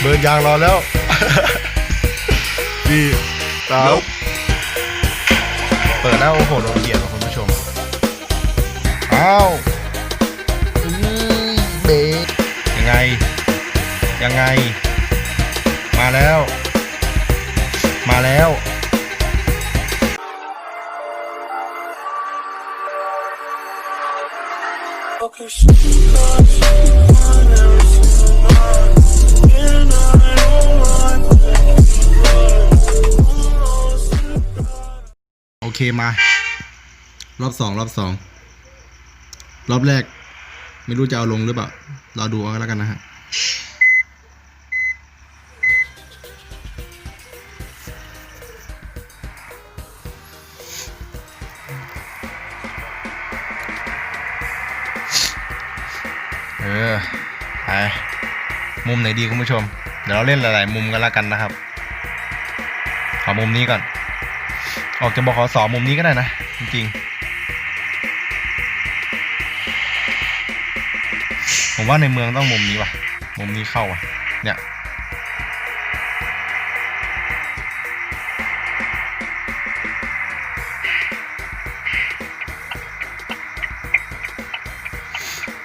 เบิร์นยางรอแล้วพี่สาวเปิดแล้วโอ้โหโดนเกียร์คุณผู้ชม อ้าวอื้อเบรกยังไง ยังไง มาแล้ว มาแล้วโอเค เคมา รอบสองรอบสองรอบแรก ไม่รู้จะเอาลงหรือเปล่ารอดูเอาแล้วกันนะฮะเออไปมุมไหนดีคุณผู้ชม เดี๋ยวเราเล่นหลาย ๆ มุมกันแล้วกันนะครับ ขอมุมนี้ก่อน ออกจะบอกขอสอมุมนี้ก็ได้นะ จริงๆ ผมว่าในเมืองต้องมุมนี้ว่ะ มุมนี้เข้าว่ะ เนี่ย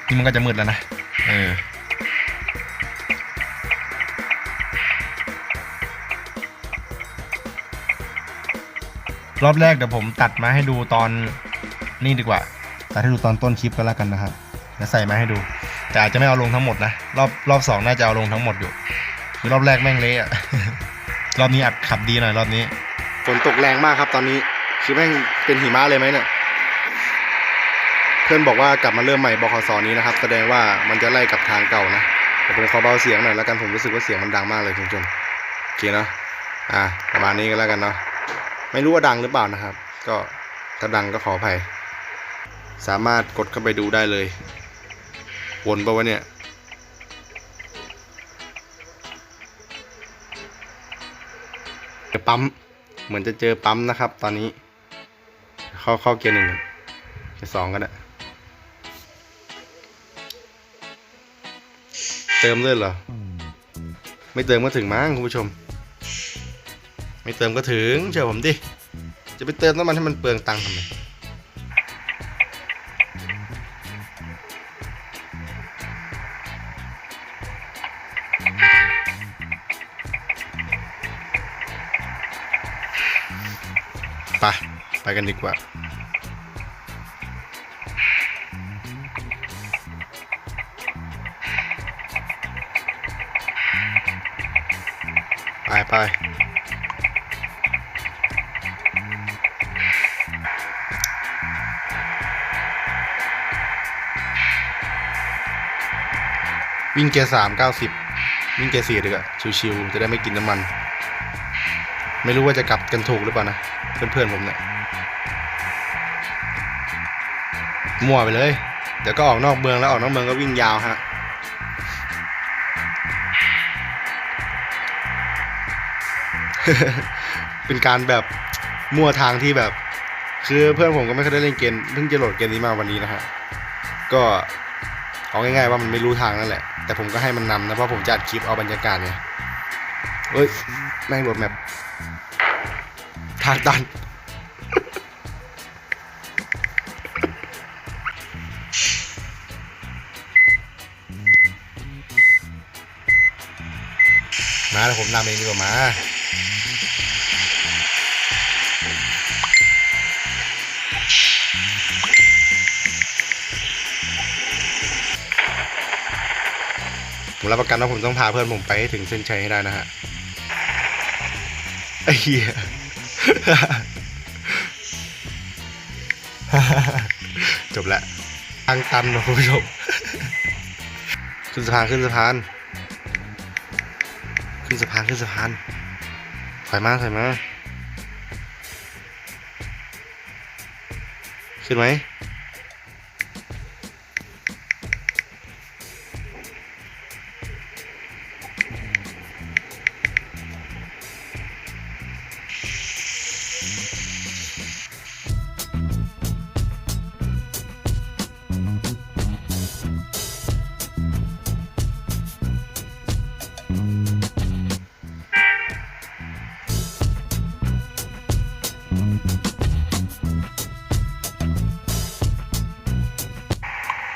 นี่มันก็จะมืดแล้วนะ เออ รอบแรกเดี๋ยวผมตัดมาให้ดูตอนนี่ดีกว่า ตัดให้ดูตอนต้นคลิปก็แล้วกันนะครับเดี๋ยวใส่มาให้ดู แต่อาจจะไม่เอาลงทั้งหมดนะ รอบรอบสองน่าจะเอาลงทั้งหมดอยู่ คือรอบแรกแม่งเละอะรอบนี้อัดขับดีหน่อยรอบนี้ ฝนตกแรงมากครับ ตอนนี้ คือแม่งเป็นหิมะเลยไหมเนี่ยเพื่อนบอกว่ากลับมาเริ่มใหม่บคสนี้นะครับ แสดงว่ามันจะไล่กับทางเก่านะแต่ผมขอเบาเสียงหน่อยแล้วกันผมรู้สึกว่าเสียงมันดังมากเลยคุณผู้ชมโอเคเนาะอะประมาณนี้ก็แล้วกันเนาะ ไม่รู้ว่าดังหรือเปล่านะครับ ก็ถ้าดังก็ขออภัย สามารถกดเข้าไปดูได้เลย วนปะวะเนี่ย เจอปั๊ม เหมือนจะเจอปั๊มนะครับ ตอนนี้ เข้าเข้าเกียร์หนึ่งเกียร์สองก็ได้ เติมเลยเหรอ ไม่เติมก็ถึงมั้งคุณผู้ชม ไม่เติมก็ถึงเชื่อผมดิ จะไปเติมน้ำมันให้มันเปลืองตังค์ทำไมไปไปกันดีกว่าไปไป วิ่งเกียร์สามเก้าสิบวิ่งเกียร์สี่ดีกว่าชิวๆจะได้ไม่กินน้ำมัน ไม่รู้ว่าจะกลับกันถูกหรือเปล่านะเพื่อนๆผมเนี่ยมั่วไปเลย เดี๋ยวก็ออกนอกเมืองแล้วออกนอกเมืองก็วิ่งยาวฮะเป็นการแบบมั่วทางที่แบบ คือเพื่อนผมก็ไม่เคยได้เล่นเกมเพิ่งจะโหลดเกมนี้มาวันนี้นะฮะก็เอาง่ายๆว่ามันไม่รู้ทางนั่นแหละ แต่ผมก็ให้มันนำนะเพราะผมจะอัดคลิปเอาบรรยากาศไงเอ้ยแม่งโหลดแมปทางตันมาแล้วผมนำเองดีกว่ามา ผมรับประกันว่าผมต้องพาเพื่อนผมไปให้ถึงเส้นชัยให้ได้นะฮะไอ้เหี้ยจบละทางตันนะคุณผู้ชมขึ้นสะพานขึ้นสะพาน ขึ้นสะพานขึ้นสะพานถอยมาถอยมาขึ้นไหม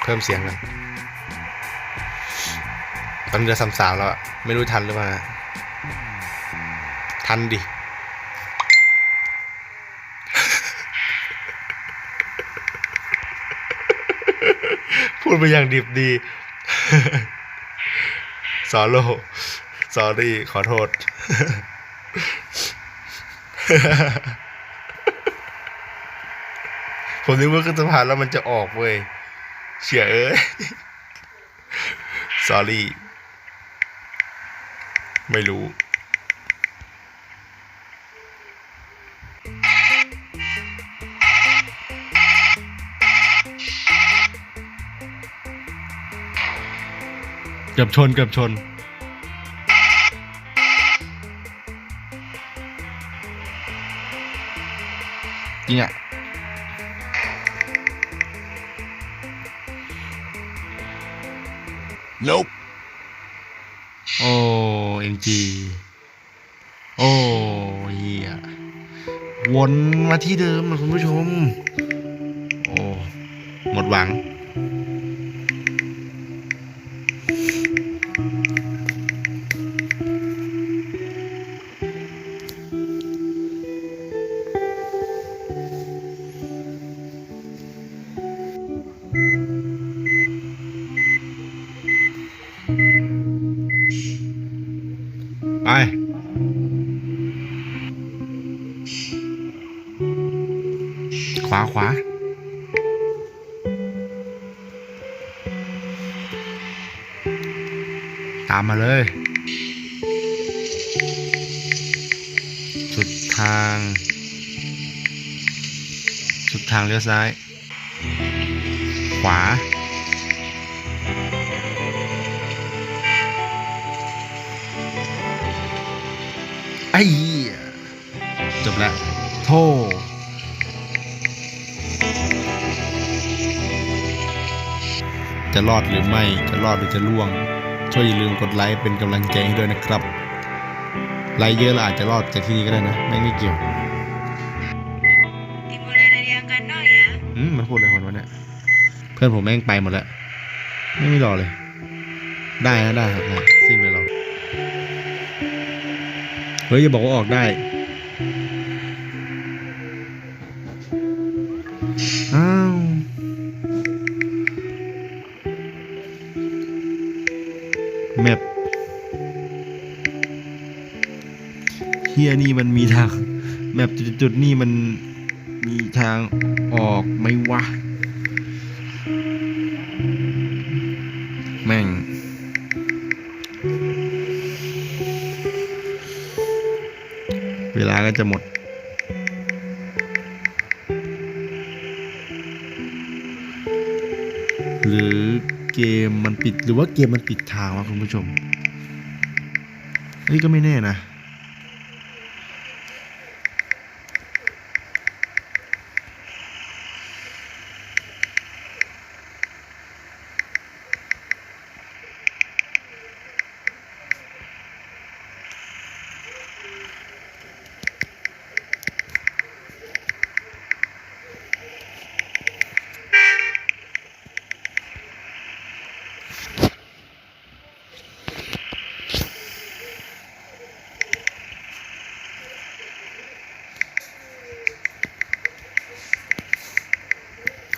พิ่มเสียงกันตอนนี้เราสามสาวแล้วอะไม่รู้ทันหรือเปล่าทันดิพูดไปอย่างดิบดี สอโลสอรี่ขอโทษ ผมนึกว่าขึ้นสะพานแล้วมันจะออกเว้ย เฉยเอ้ยสอรี่ไม่รู้ เกือบชนเกือบชน จริงอะ Nope. โอ้เอ็นจีโอ้เฮียวนมาที่เดิมนะคุณผู้ชม โอ้ หมดหวัง ขวา ตามมาเลย สุดทาง สุดทางเลี้ยวซ้าย ขวา ไอ้ จบแล้ว โท จะรอดหรือไม่ จะรอดหรือจะล่วง ช่วยอย่าลืมกดไลค์เป็นกำลังใจให้ด้วยนะครับ ไลค์เยอะเราอาจจะรอดจากที่นี่ก็ได้นะ ไม่ไม่เกี่ยว Dimulai dari angka 0 ya. อืมมันพูดอะไรของมันวะเนี่ย เพื่อนผมแม่งไปหมดแล้ว ไม่ไม่รอเลย ได้นะได้ครับได้ซิ่งเลยเรา เฮ้ยอย่าบอกว่าออกได้ แมปเฮียนี่มันมีทาง แมปจุดๆนี่มันมีทางออกไหมวะ แม่งเวลาก็จะหมด เกมมันปิดหรือว่าเกมมันปิดทางวะคุณผู้ชมนี่ก็ไม่แน่นะ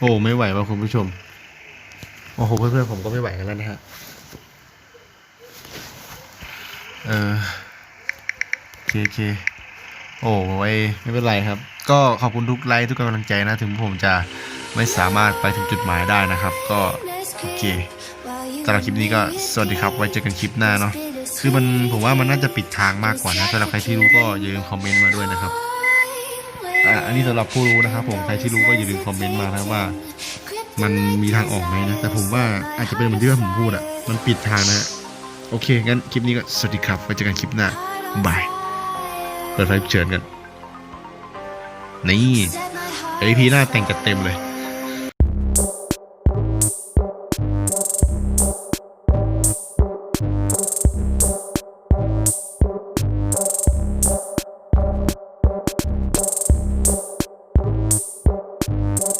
โอ้ไม่ไหวว่ะคุณผู้ชม โอ้โหเพื่อนๆผมก็ไม่ไหวกันแล้วนะฮะ เออโอเคโอเคโอ้ไว้ไม่เป็นไรครับ ก็ขอบคุณทุกไลค์ทุกกำลังใจนะ ถึงผมจะไม่สามารถไปถึงจุดหมายได้นะครับ ก็โอเคสำหรับคลิปนี้ก็สวัสดีครับ ไว้เจอกันคลิปหน้าเนาะคือมันผมว่ามันน่าจะปิดทางมากกว่านะสำหรับใครที่รู้ก็อย่าลืมคอมเมนต์มาด้วยนะครับ อะอันนี้สำหรับผู้รู้นะครับผมใครที่รู้ก็อย่าลืมคอมเมนต์มานะว่า มันมีทางออกไหมนะ แต่ผมว่าอาจจะเป็นเหมือนที่ว่าผมพูดอะมันปิดทางนะฮะโอเค งั้นคลิปนี้ก็สวัสดีครับไว้เจอกันคลิปหน้าบายเปิดไฟฉุกเชิญกัน นี่เอพีหน้าแต่งจัดเต็มเลย